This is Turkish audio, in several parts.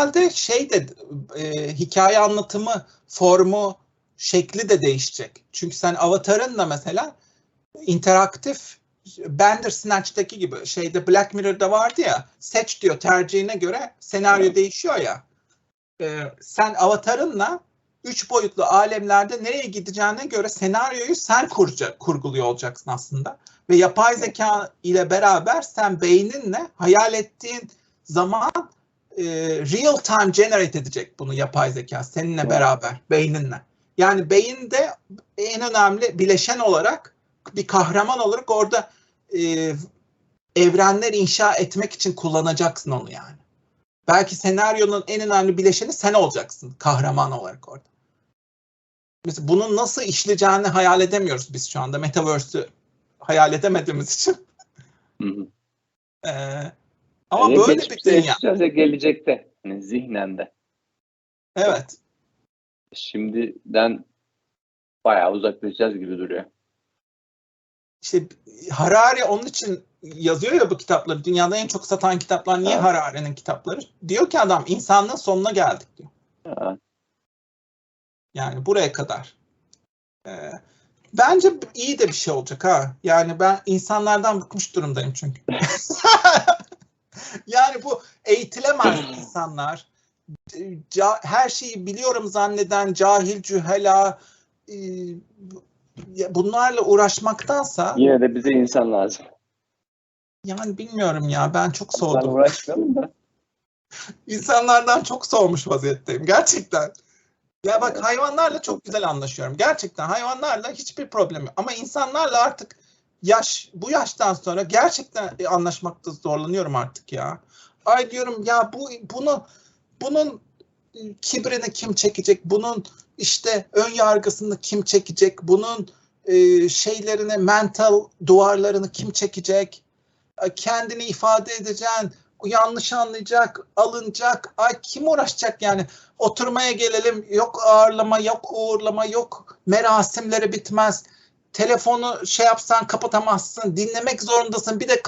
herhalde şey de e, hikaye anlatımı formu şekli de değişecek. Çünkü sen avatarınla mesela interaktif Bandersnatch'taki gibi şeyde Black Mirror'da vardı ya seç diyor tercihine göre senaryo değişiyor ya. Ee, sen avatarınla üç boyutlu alemlerde nereye gideceğine göre senaryoyu sen kuracak, kurguluyor olacaksın aslında. Ve yapay zeka ile beraber sen beyninle hayal ettiğin zaman e, real time generate edecek bunu yapay zeka seninle beraber beyninle. Yani beyinde en önemli bileşen olarak bir kahraman olarak orada e, evrenler inşa etmek için kullanacaksın onu yani. Belki senaryonun en önemli bileşeni sen olacaksın kahraman olarak orada. Mesela bunun nasıl işleyeceğini hayal edemiyoruz biz şu anda. Metaverse'ü hayal edemediğimiz için. Hı hı. Ee, ama Yani böyle bir dünya. ya gelecekte. Hani zihnende. Evet. Şimdiden bayağı uzaklaşacağız gibi duruyor. İşte Harari onun için yazıyor ya bu kitapları. Dünyada en çok satan kitaplar niye Evet. Harari'nin kitapları? Diyor ki adam insanlığın sonuna geldik diyor. Ha, Yani buraya kadar. Ee, bence iyi de bir şey olacak ha. Yani ben insanlardan bıkmış durumdayım çünkü. yani bu eğitilemez insanlar. Ca- her şeyi biliyorum zanneden cahil cühela e, bunlarla uğraşmaktansa Yine de bize insan lazım. yani bilmiyorum ya ben çok Ben soğudum. uğraşmayalım da. İnsanlardan çok soğumuş vaziyetteyim gerçekten. Ya bak hayvanlarla çok güzel anlaşıyorum. Gerçekten hayvanlarla hiçbir problem yok. Ama insanlarla artık yaş bu yaştan sonra gerçekten anlaşmakta zorlanıyorum artık ya. Ay diyorum ya bu bunu bunun kibrini kim çekecek? Bunun işte ön yargısını kim çekecek? Bunun e, şeylerini mental duvarlarını kim çekecek? E, Kendini ifade edeceğin yanlış anlayacak, alınacak. Ay kim uğraşacak yani? Oturmaya gelelim. Yok ağırlama, yok uğurlama, yok merasimleri bitmez. Telefonu şey yapsan kapatamazsın. Dinlemek zorundasın. Bir de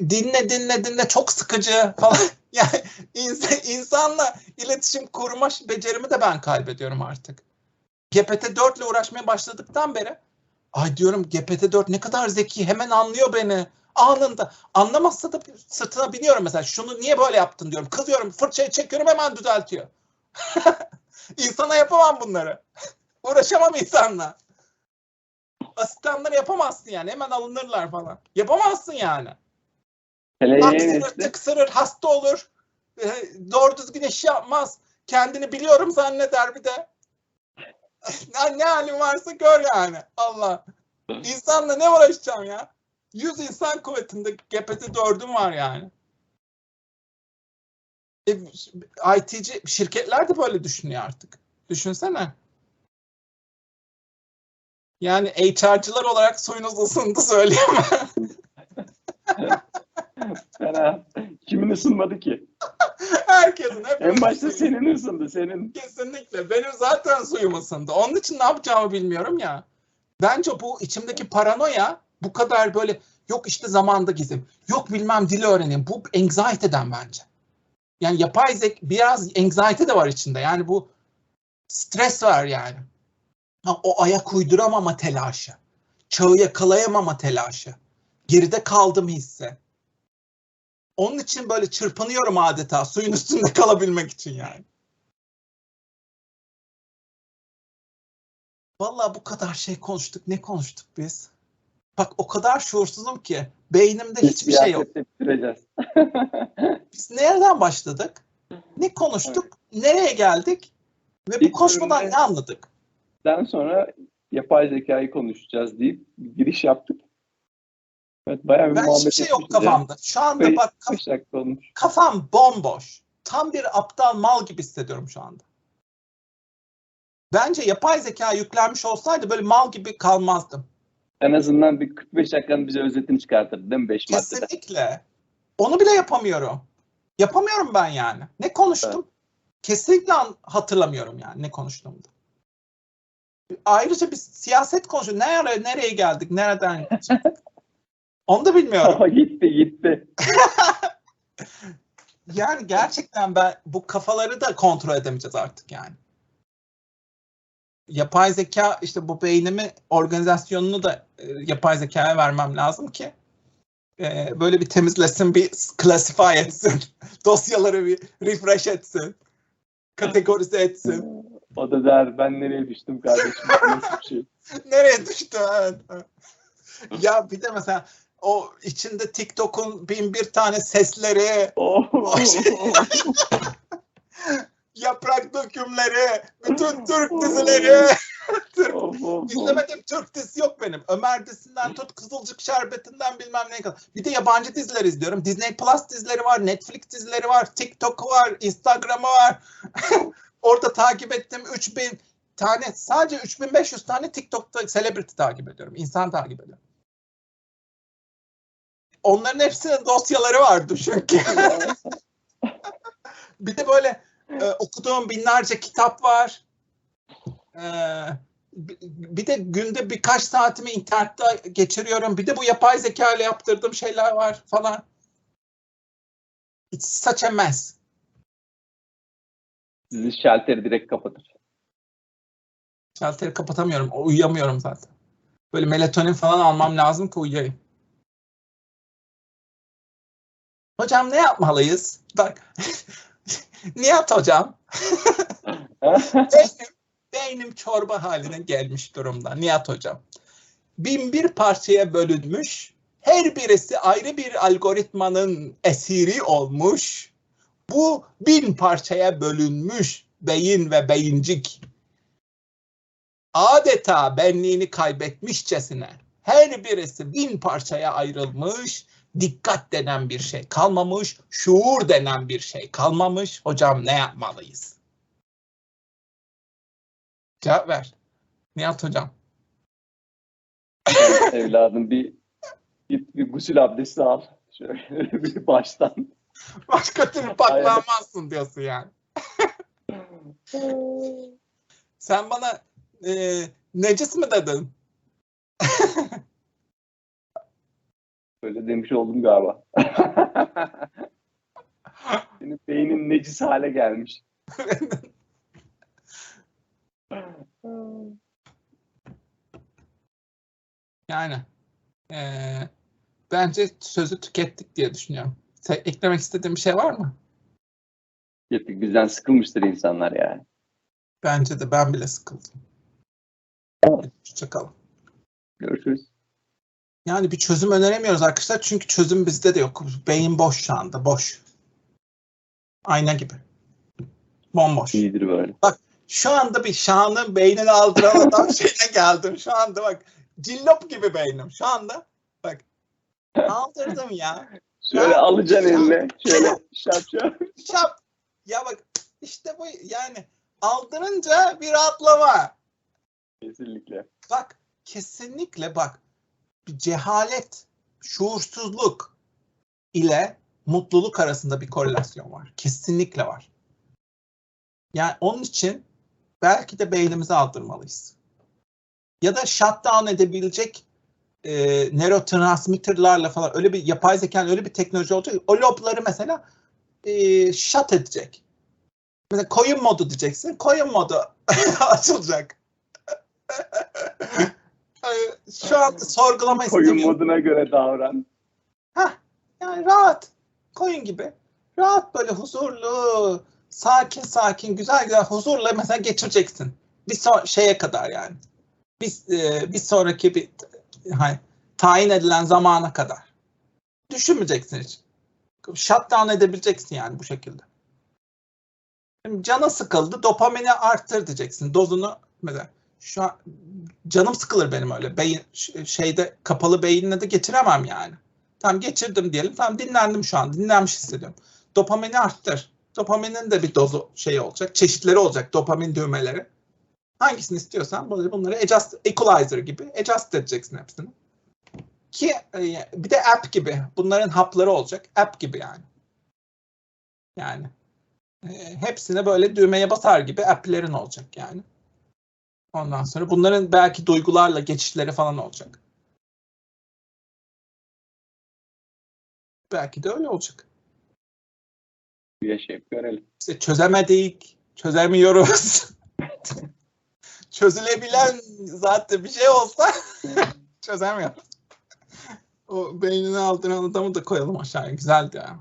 dinle dinle dinle çok sıkıcı falan. Yani insan, insanla iletişim kurma becerimi de ben kaybediyorum artık. GPT-4 ile uğraşmaya başladıktan beri ay diyorum GPT-4 ne kadar zeki hemen anlıyor beni anında. Anlamazsa da sırtına biniyorum mesela. Şunu niye böyle yaptın diyorum. Kızıyorum, fırçayı çekiyorum hemen düzeltiyor. İnsana yapamam bunları. Uğraşamam insanla. Asistanları yapamazsın yani. Hemen alınırlar falan. Yapamazsın yani. Hele yeni Aksırır, nesli. tıksırır, hasta olur. e, Doğru düzgün iş yapmaz. Kendini biliyorum zanneder bir de. ne, ne halin varsa gör yani. Allah. İnsanla ne uğraşacağım ya? 100 insan kuvvetinde GPT-4'üm var yani. E, ITC şirketler de böyle düşünüyor artık. Düşünsene. Yani HR'cılar olarak suyunuz ısındı söyleyemem. Fena. Kimin ısınmadı ki? Herkesin hep En başta senin ısındı. Senin. Kesinlikle. Benim zaten suyum ısındı. Onun için ne yapacağımı bilmiyorum ya. Bence bu içimdeki paranoya bu kadar böyle yok işte zamanda gizim. Yok bilmem dili öğreneyim. Bu anxiety'den bence. Yani yapay zek biraz anxiety de var içinde. Yani bu stres var yani. Ha, o ayak uyduramama telaşı. Çağı yakalayamama telaşı. Geride kaldım hissi. Onun için böyle çırpınıyorum adeta suyun üstünde kalabilmek için yani. Vallahi bu kadar şey konuştuk. Ne konuştuk biz? Bak o kadar şuursuzum ki beynimde hiçbir şey yok. Biz nereden başladık? Ne konuştuk? Nereye geldik? Ve bu bölümde- ne anladık? Daha sonra yapay zekayı konuşacağız deyip giriş yaptık. Evet bayağı bir Ben muhabbet hiçbir şey yok ya. kafamda. Şu anda Beş- bak kaf- kafam bomboş. Tam bir aptal mal gibi hissediyorum şu anda. Bence yapay zeka yüklenmiş olsaydı böyle mal gibi kalmazdım. En azından bir 45 dakikanın bize özetini çıkartırdı değil mi 5 maddede? Kesinlikle. Onu bile yapamıyorum. Yapamıyorum ben yani. Ne konuştum? Kesinlikle an- hatırlamıyorum yani ne konuştuğumu. Ayrıca biz siyaset konuşuyoruz. Nereye, nereye geldik? Nereden çıktık? Onu da bilmiyorum. Gitti gitti. yani gerçekten ben bu kafaları da kontrol edemeyeceğiz artık yani. Yapay zeka işte bu beynimi organizasyonunu da e, yapay zekaya vermem lazım ki e, böyle bir temizlesin, bir classify etsin, dosyaları bir refresh etsin, kategorize etsin. O da der ben nereye düştüm kardeşim nasıl bir şey. Nereye düştü? Evet. ya bir de mesela o içinde TikTok'un bin bir tane sesleri, Oh. yaprak dökümleri, bütün Türk dizileri. Türk of, of. İzlemediğim Türk dizisi yok benim. Ömer dizisinden tut Kızılcık Şerbeti'nden bilmem neye kadar. Bir de yabancı diziler izliyorum. Disney Plus dizileri var, Netflix dizileri var, TikTok var, Instagram'ı var. Orada takip ettiğim 3000 tane, sadece 3500 tane TikTok'ta celebrity takip ediyorum. İnsan takip ediyorum. Onların hepsinin dosyaları var düşün ki. Bir de böyle e, okuduğum binlerce kitap var. E, bi- bir de günde birkaç saatimi internette geçiriyorum. Bir de bu yapay zeka ile yaptırdığım şeyler var falan. It's such a mess. Sizi şalteri direkt kapatır. Şalteri kapatamıyorum. Uyuyamıyorum zaten. Böyle melatonin falan almam lazım ki uyuyayım. Hocam ne yapmalıyız? Bak. Nihat hocam. beynim, beynim çorba haline gelmiş durumda Nihat hocam. Bin bir parçaya bölünmüş, her birisi ayrı bir algoritmanın esiri olmuş. Bu bin parçaya bölünmüş beyin ve beyincik adeta benliğini kaybetmişçesine her birisi bin parçaya ayrılmış, dikkat denen bir şey kalmamış, şuur denen bir şey kalmamış. Hocam ne yapmalıyız? Cevap ver. Nihat hocam. Evladım bir git bir gusül abdesti al. Şöyle bir baştan. Başka türlü paklanmazsın diyorsun yani. Sen bana e, necis mi dedin? Öyle demiş oldum galiba. Senin beynin necis hale gelmiş. yani e, bence sözü tükettik diye düşünüyorum. Eklemek istediğin bir şey var mı? Yettik bizden sıkılmıştır insanlar yani. Bence de ben bile sıkıldım. Hoşçakalın. Görüşürüz. Yani bir çözüm öneremiyoruz arkadaşlar çünkü çözüm bizde de yok. Beyin boş şu anda, boş. Ayna gibi. Bomboş. İyidir böyle. Şu anda bir şanın beynini aldıran adam şeyine geldim. Şu anda bak cillop gibi beynim. Şu anda bak aldırdım ya. Şöyle alacaksın eline. Şöyle şap şap. Şap. Ya bak işte bu yani aldırınca bir rahatlama. Kesinlikle. Bak kesinlikle bak bir cehalet, şuursuzluk ile mutluluk arasında bir korelasyon var. Kesinlikle var. Yani onun için belki de beynimizi aldırmalıyız. Ya da shutdown edebilecek e, nörotransmitterlarla falan öyle bir yapay zekanın öyle bir teknoloji olacak. O lobları mesela e, shut edecek. Mesela koyun modu diyeceksin. Koyun modu açılacak. Ee, Şu an sorgulama Koyun istemiyorum. moduna göre davran. Yani rahat. Koyun gibi. Rahat böyle huzurlu, sakin sakin, güzel güzel huzurla mesela geçireceksin. Bir so- şeye kadar yani. Bir, e, bir sonraki bir hani, tayin edilen zamana kadar. Düşünmeyeceksin hiç. Shutdown edebileceksin yani bu şekilde. Şimdi cana sıkıldı, dopamini arttır diyeceksin. Dozunu mesela şu an canım sıkılır benim öyle. Beyin şeyde kapalı beyinle de geçiremem yani. Tamam geçirdim diyelim. Tamam dinlendim şu an. Dinlenmiş hissediyorum. Dopamini arttır. Dopaminin de bir dozu şey olacak. Çeşitleri olacak dopamin düğmeleri. Hangisini istiyorsan bunları adjust, equalizer gibi adjust edeceksin hepsini. Ki e, bir de app gibi. Bunların hapları olacak. App gibi yani. Yani e, hepsine böyle düğmeye basar gibi app'lerin olacak yani. Ondan sonra bunların belki duygularla geçişleri falan olacak. Belki de öyle olacak. yaşayıp görelim. İşte çözemedik, çözemiyoruz. Çözülebilen zaten bir şey olsa çözemiyoruz. O beynini aldıran adamı da koyalım aşağıya. Güzeldi ya.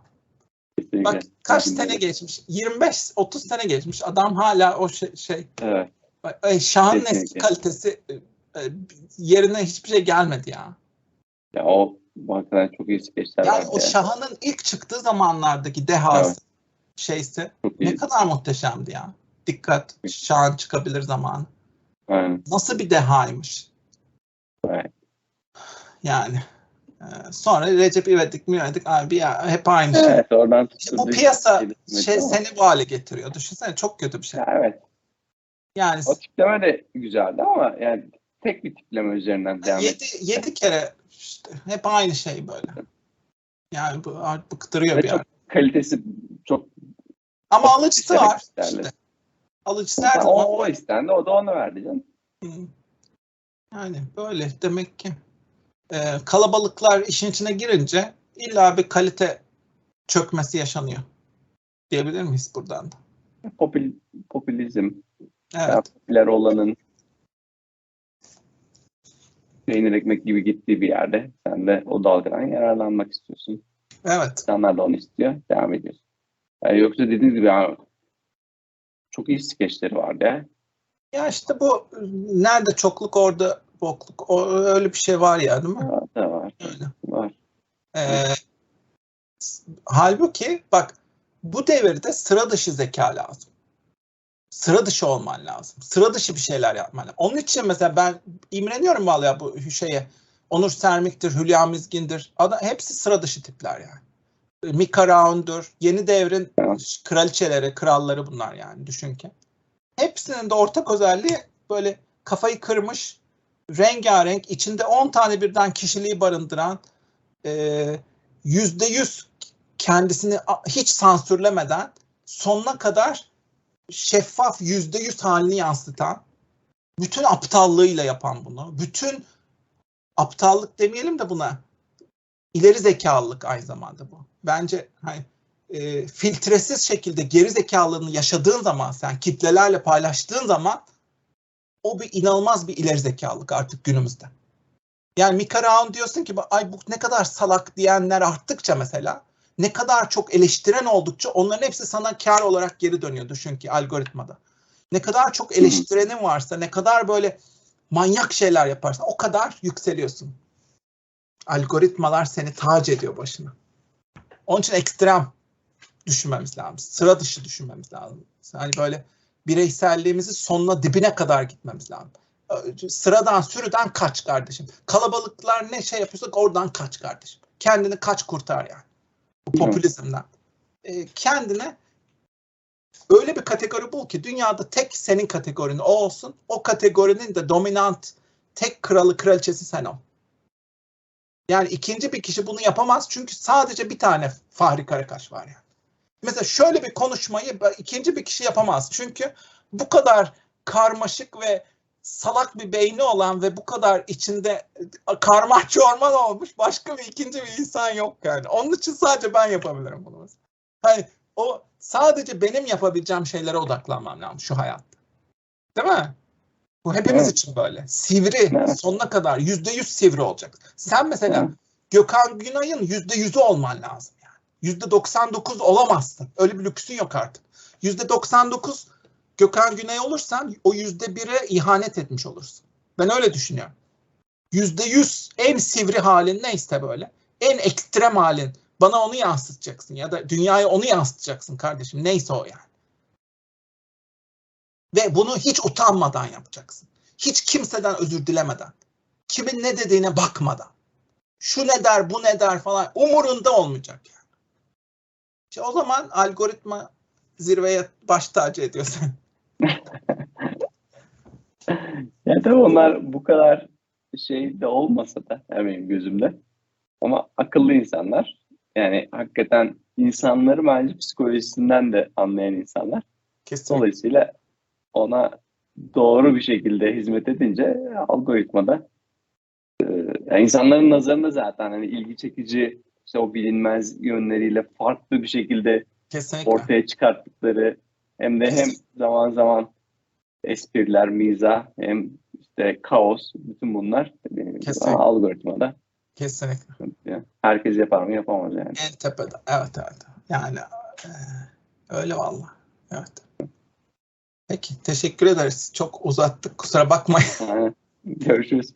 Kesinlikle. Bak kaç Kesinlikle. sene geçmiş? 25-30 sene geçmiş. Adam hala o şey, şey Evet. Ay, Şah'ın eski Kesinlikle. kalitesi e, e, yerine hiçbir şey gelmedi ya. Ya o hakikaten çok iyi skeçler Yani o ya. Şah'ın ilk çıktığı zamanlardaki dehası Evet. şeyse Çok ne iyi. kadar muhteşemdi ya. Dikkat Şah'ın çıkabilir zamanı. Aynen. Nasıl bir dehaymış. Evet. Yani. Ee, sonra Recep İvedik mi İvedik abi ya hep aynı şey. Evet oradan İşte bu piyasa şey ama- seni bu hale getiriyor. Düşünsene çok kötü bir şey. Ya evet. Yani O tipleme de güzeldi ama yani tek bir tipleme üzerinden devam yedi, etti. yedi kere işte hep aynı şey böyle. Yani bu artık bıktırıyor Ve bir çok yer. kalitesi çok Ama alıcısı var. işte. Alıcısı her zaman. o, o istendi o da onu verdi canım. Yani böyle demek ki e, kalabalıklar işin içine girince illa bir kalite çökmesi yaşanıyor. Diyebilir miyiz buradan da? Popül, popülizm, Evet. daha popüler olanın peynir ekmek gibi gittiği bir yerde sen de o dalgadan yararlanmak istiyorsun. Evet. İnsanlar da onu istiyor. Devam ediyorsun. Yani yoksa dediğiniz gibi çok iyi skeçleri vardı ya. İşte bu nerede çokluk orada bokluk. O, öyle bir şey var ya değil mi? Ha, da var. Öyle. Var. Ee, halbuki bak bu devirde sıra dışı zeka lazım. Sıra dışı olman lazım. Sıra dışı bir şeyler yapman lazım. Onun için mesela ben imreniyorum vallahi bu şeye. Onur Sermik'tir, Hülya Mizgin'dir. Adam, hepsi sıra dışı tipler yani. Mika Raun'dur. Yeni devrin Evet. kraliçeleri, kralları bunlar yani düşün ki. Hepsinin de ortak özelliği böyle kafayı kırmış, rengarenk, içinde 10 tane birden kişiliği barındıran, e, yüzde yüz kendisini hiç sansürlemeden sonuna kadar şeffaf yüzde yüz halini yansıtan, bütün aptallığıyla yapan bunu, bütün aptallık demeyelim de buna ileri zekalılık aynı zamanda bu. Bence hani e, filtresiz şekilde geri zekalılığını yaşadığın zaman sen kitlelerle paylaştığın zaman o bir inanılmaz bir ileri zekalılık artık günümüzde. Yani Mika Raun diyorsun ki ay bu ne kadar salak diyenler arttıkça mesela ne kadar çok eleştiren oldukça onların hepsi sana kar olarak geri dönüyor düşün ki algoritmada. Ne kadar çok eleştirenin varsa ne kadar böyle manyak şeyler yaparsan o kadar yükseliyorsun. Algoritmalar seni tac ediyor başına. Onun için ekstrem düşünmemiz lazım. Sıra dışı düşünmemiz lazım. Hani böyle bireyselliğimizi sonuna dibine kadar gitmemiz lazım. Sıradan sürüden kaç kardeşim. Kalabalıklar ne şey yapıyorsak oradan kaç kardeşim. Kendini kaç kurtar yani. Bu popülizmden. E, kendine öyle bir kategori bul ki dünyada tek senin kategorin o olsun. O kategorinin de dominant tek kralı kraliçesi sen ol. Yani ikinci bir kişi bunu yapamaz çünkü sadece bir tane Fahri Karakaş var yani. Mesela şöyle bir konuşmayı ikinci bir kişi yapamaz. Çünkü bu kadar karmaşık ve salak bir beyni olan ve bu kadar içinde karma çorman olmuş başka bir ikinci bir insan yok yani. Onun için sadece ben yapabilirim bunu. Hani o sadece benim yapabileceğim şeylere odaklanmam lazım şu hayatta. Değil mi? Bu hepimiz Evet. için böyle. Sivri Evet. sonuna kadar yüzde yüz sivri olacak. Sen mesela Evet. Gökhan Günay'ın yüzde yüzü olman lazım yani. Yüzde 99 olamazsın. Öyle bir lüksün yok artık. Yüzde 99 Gökhan Günay olursan o yüzde bire ihanet etmiş olursun. Ben öyle düşünüyorum. Yüzde yüz en sivri halin neyse böyle. En ekstrem halin. Bana onu yansıtacaksın ya da dünyaya onu yansıtacaksın kardeşim. Neyse o yani. Ve bunu hiç utanmadan yapacaksın. Hiç kimseden özür dilemeden. Kimin ne dediğine bakmadan. Şu ne der, bu ne der falan umurunda olmayacak yani. İşte o zaman algoritma zirveye baş tacı ediyor sen. Ya tabii onlar bu kadar şey de olmasa da yani benim gözümde. Ama akıllı insanlar. Yani hakikaten insanları bence psikolojisinden de anlayan insanlar. Kesinlikle. Dolayısıyla ona doğru bir şekilde hizmet edince algoritmada e, yani insanların nazarında zaten hani ilgi çekici işte o bilinmez yönleriyle farklı bir şekilde Kesinlikle. ortaya çıkarttıkları hem de hem zaman zaman espriler, mizah hem işte kaos bütün bunlar dediğim gibi algoritmada Kesinlikle. yani herkes yapar mı yapamaz yani. En tepede. Evet evet. Yani e, öyle valla. Evet. Peki teşekkür ederiz. Çok uzattık. Kusura bakmayın. Görüşürüz.